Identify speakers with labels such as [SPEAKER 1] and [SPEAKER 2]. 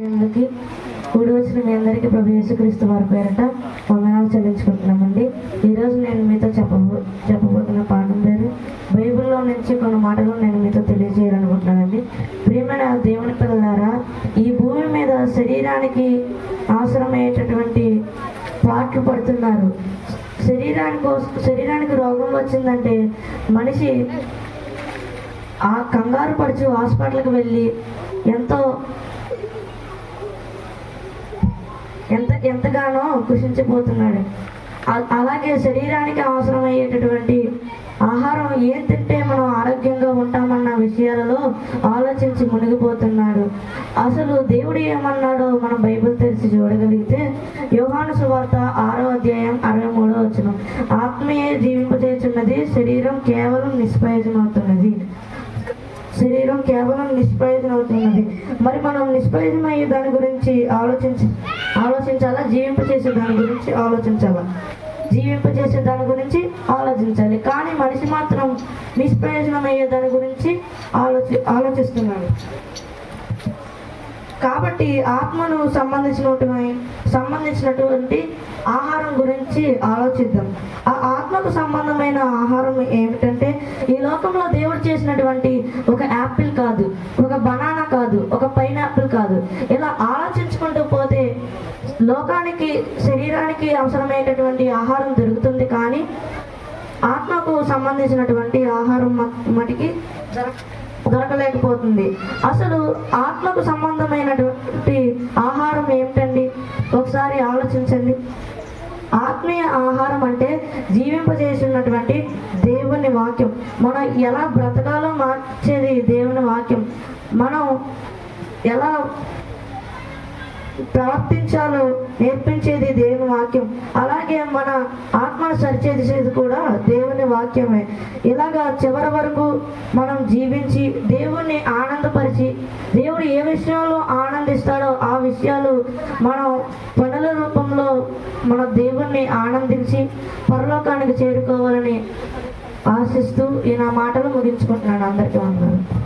[SPEAKER 1] అందరికీ కూడి వచ్చిన మీ అందరికీ ప్రభు యేసుక్రీస్తు వారి పేరట వందనాలు చెల్లించుకుంటున్నామండి. ఈరోజు నేను మీతో చెప్పబో చెప్పబోతున్న పాఠం పేరు బైబిల్లో నుంచి కొన్ని మాటలు నేను మీతో తెలియజేయాలనుకుంటున్నానండి. ప్రియమైన దేవుని పిల్లలారా ఈ భూమి మీద శరీరానికి అవసరమయ్యేటటువంటి పాటలు పడుతున్నారు. శరీరానికి శరీరానికి రోగం వచ్చిందంటే మనిషి ఆ కంగారు పడుచు హాస్పిటల్కి వెళ్ళి ఎంతో ఎంత ఎంతగానో కృషించిపోతున్నాడు అలాగే శరీరానికి అవసరమయ్యేటటువంటి ఆహారం ఏం తింటే మనం ఆరోగ్యంగా ఉంటామన్న విషయాలలో ఆలోచించి మునిగిపోతున్నాడు. అసలు దేవుడు ఏమన్నాడో మనం బైబిల్ తెరిచి చూడగలిగితే యోహాను సువార్త ఆరో అధ్యాయం అరవై మూడో వచ్చిన ఆత్మీయ జీవింపజేస్తున్నది శరీరం కేవలం నిష్ప్రయోజనమవుతున్నది. శరీరం కేవలం నిష్ప్రయోజనమవుతున్నది. మరి మనం నిష్ప్రయోజనమయ్యే దాని గురించి ఆలోచించి ఆలోచించాలా? జీవింపచేసే దాని గురించి ఆలోచించాలా? జీవింపచేసే దాని గురించి ఆలోచించాలి. కానీ మనిషి మాత్రం నిష్ప్రయోజనం అయ్యే దాని గురించి ఆలోచి ఆలోచిస్తున్నాడు. కాబట్టి ఆత్మను సంబంధించినటువంటి సంబంధించినటువంటి ఆహారం గురించి ఆలోచిద్దాం. ఆ ఆత్మకు సంబంధమైన ఆహారం ఏమిటంటే ఈ లోకంలో దేవుడు చేసినటువంటి ఒక యాపిల్ కాదు ఒక బనానా కాదు ఒక పైనాపిల్ కాదు. ఇలా ఆలోచి లోకానికి శరీరానికి అవసరమైనటువంటి ఆహారం దొరుకుతుంది కానీ ఆత్మకు సంబంధించినటువంటి ఆహారం మ- మటుకి దొరక దొరకలేకపోతుంది. అసలు ఆత్మకు సంబంధమైనటువంటి ఆహారం ఏమిటండి? ఒకసారి ఆలోచించండి. ఆత్మీయ ఆహారం అంటే జీవింపజేసినటువంటి దేవుని వాక్యం. మనం ఎలా బ్రతకాలో మార్చేది దేవుని వాక్యం. మనం ఎలా ప్రవర్తించాలో నేర్పించేది దేవుని వాక్యం. అలాగే మన ఆత్మ సరిచేసేది కూడా దేవుని వాక్యమే. ఇలాగా చివరి వరకు మనం జీవించి దేవుణ్ణి ఆనందపరిచి దేవుడు ఏ విషయంలో ఆనందిస్తాడో ఆ విషయాలు మనం పనుల రూపంలో మన దేవుణ్ణి ఆనందించి పరలోకానికి చేరుకోవాలని ఆశిస్తూ ఈ నా మాటలు ముగించుకుంటున్నాను. అందరికీ వందనాలు.